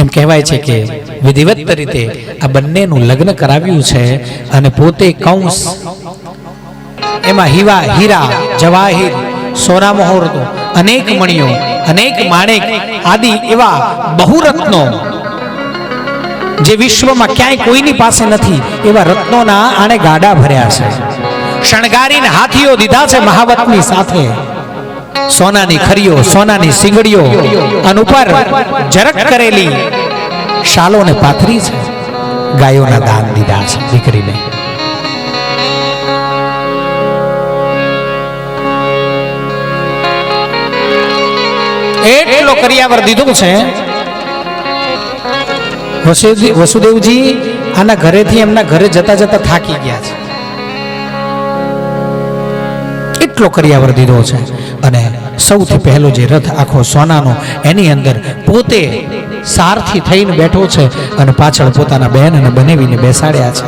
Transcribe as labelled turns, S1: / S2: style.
S1: એમ કહેવાય છે કે વિધિવત રીતે આ બંનેનું લગ્ન કરાવ્યું છે અને પોતે કૌંસ. એમાં હીવા હીરા જવાહીર સોના મહોરતો અનેક મણિઓ અનેક માણેક આદિ એવા બહુરત્નો જે વિશ્વમાં ક્યાંય કોઈની પાસે નથી એવા રત્નોના આણે ગાડા ભર્યા છે. શણગારીને હાથીઓ દીધા છે મહાવતની સાથે. સોનાની ખરીઓ, સોનાની સિંગડીઓ, અને જરક કરેલી શાલોને પાથરી છે. ગાયોના દાન દીધા છે દીકરીને. એટલો કરિયાવર દીધું છે. વસુદેવ- વસુદેવજી આના ઘરેથી એમના ઘરે જતા જતા થાકી ગયા છે. એટલો કરિયાવર દીધો છે. અને સૌથી પહેલો જે રથ આખો સોનાનો, એની અંદર પોતે સારથી થઈને બેઠો છે અને પાછળ પોતાના બહેન અને બનેવીને બેસાડ્યા છે.